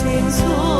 谁错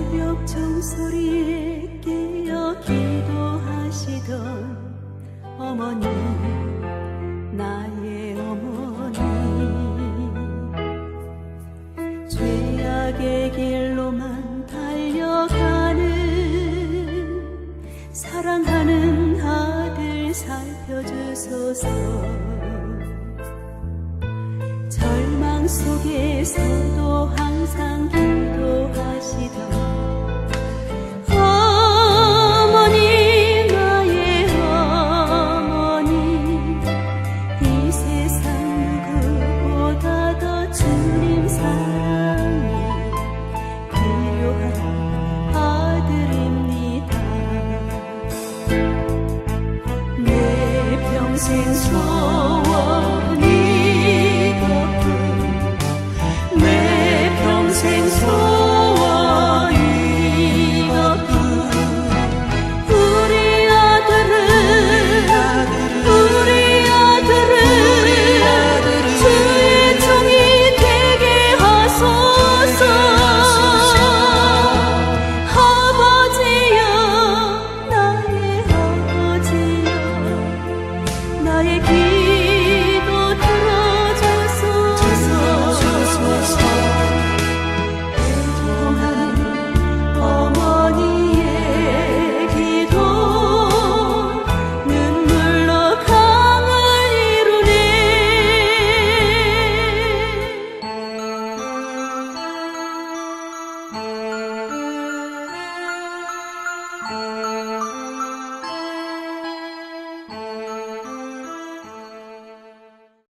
새벽 종소리에 깨어 기도하시던 어머니 나의 어머니 죄악의 길로만 달려가는 사랑하는 아들 살펴주소서 절망 속에서도 항상 기도. 线错我